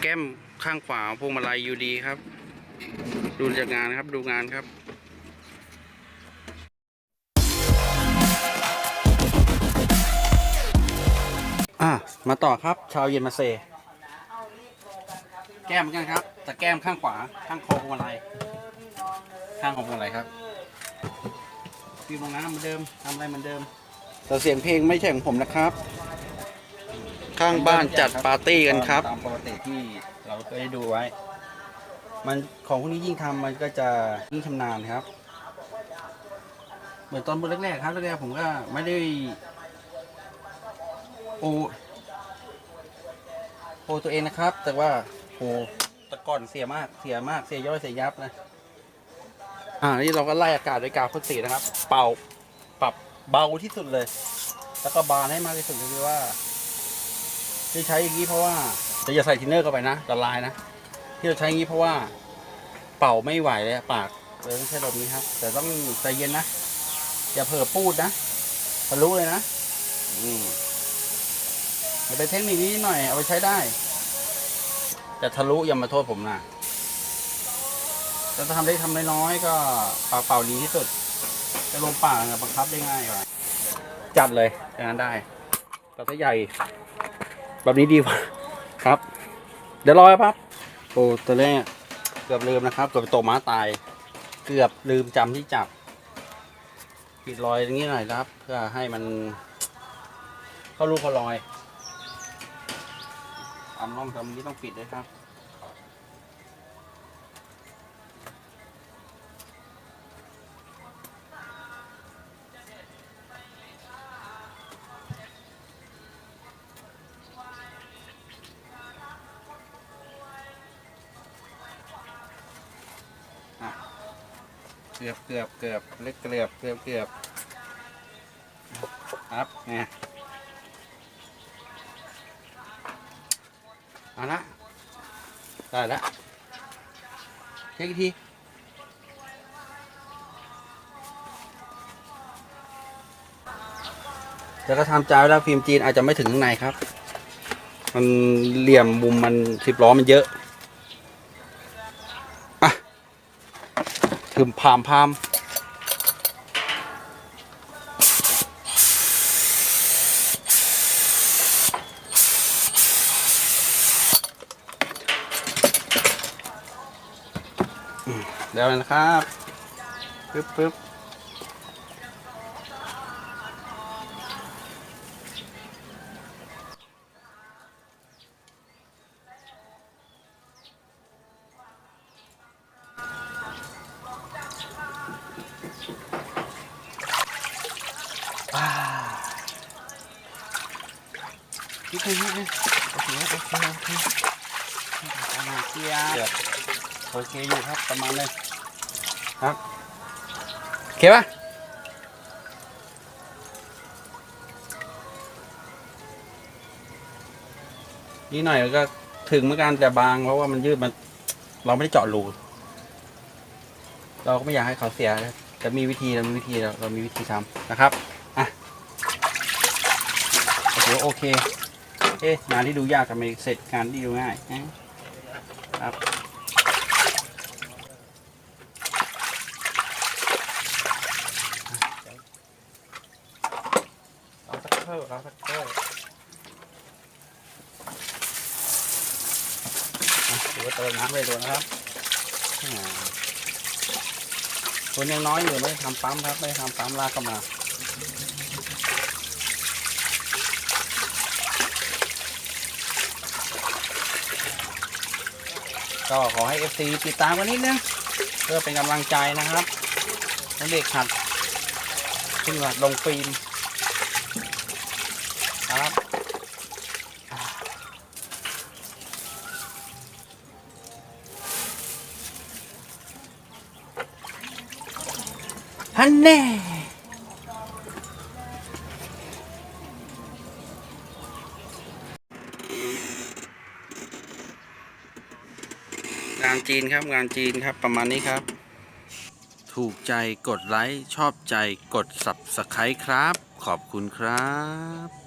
แก้มข้างขวาพวงมาลัยยูดีครับ ดูจากงานครับดูงานครับอะมาต่อครับชาวเยนมาเซ แก้มเหมือนกันครับ แต่แก้มข้างขวาข้างคอพวงมาลัยข้างของพวงมาลัยครับฟิวมองน้ำเหมือนเดิมทำอะไรเหมือนเดิมแต่เสียงเพลงไม่ใช่ของผมนะครับ ข้างบ้านจัดปาร์ตี้กันครับ ตามปกติ ที่เราเคยดูไว้ มันของพวกนี้ยิ่งทำมันก็จะยิ่งชำนาญครับ เหมือนตอนแรกๆครับแรกๆผมก็ไม่ได้โอโอตัวเองนะครับ แต่ว่าโอแตะก่อนเสียมากเสียมากเสียย่อยเสียยับนะ อ่านี่เราก็ไล่อากาศด้วยกาวพ่นสีนะครับ เป่าปรับเบาที่สุดเลย แล้วก็บานให้มากที่สุดก็คือว่าที่ใช้อย่างนี้เพราะว่า จะอย่าใส่ทินเนอร์เข้าไปนะละลายนะ ที่เราใช้อย่างนี้เพราะว่าเป่าไม่ไหวเลยอะปากเลยต้องใช้แบบนี้ครับ แต่ต้องใจเย็นนะ อย่าเผลอปูดนะทะลุเลยนะอืมมันเป็นเทคนิคนี้หน่อย เอาไปใช้ได้ แต่ทะลุอย่ามาโทษผมนะแต่ถ้าทำได้ทำน้อยๆก็เป่าเป่าดีที่สุดจะลงปากเนี่ยบังคับได้ง่ายกว่าจัดเลยอย่างนั้นได้แต่ถ้าใหญ่ แบบนี้ดีกว่า ครับ เดี๋ยวรอครับโอ้ตัวแรกเกือบลืมนะครับเกือบตกม้าตาย เกือบลืมจำที่จับปิดรอยตรงนี้หน่อยนะครับ เพื่อให้มัน เข้ารูเข้ารอยทำร่องทำนี้ต้องปิดเลยครับ กือบเกือบเกือบเล็กเกือบเกือบเกือบครับไงเอาละได้ละเช็คอีกทีแล้วก็ทำใจแล้วฟิล์มจีนอาจจะไม่ถึงข้างในครับ มันเหลี่ยมมุมมันสิบล้อมันเยอะอะึมพามพามอืมเดี๋ยวนะครับปึ๊บปึ๊บ ว้าวนี่คือนี่คือโอเคโอเคโอเคประมาณเกียร์โอเคอยู่ครับประมาณเลยครับโอเคปะนี่หน่อยก็ถึงเหมือนกันแต่บางเพราะว่ามันยืดมันเราไม่ได้เจาะรู เราก็ไม่อยากให้เขาเสียนะแต่มีวิธีเรามีวิธีเราเรามีวิธีทำนะครับอะโอ้โหโอเคเอ๊ะงานที่ดูยากทำไมเสร็จงานที่ดูง่ายนะครับเอาสักเท่าเอาสักเท่าอะดูว่าเติมน้ำไปตัวนะครับ คนยังน้อยอยู่ไม่ทำปั๊มครับ ไม่ทำปั๊มลากเข้ามาก็ขอให้ FC ติดตามกันนิดนึงเพื่อเป็นกำลังใจนะครับให้เด็กหัดขึ้นมาลงฟิล์มครับ ฮันแน่งานจีนครับงานจีนครับประมาณนี้ครับ ถูกใจกดไลค์ ชอบใจกด Subscribe ครับ ขอบคุณครับ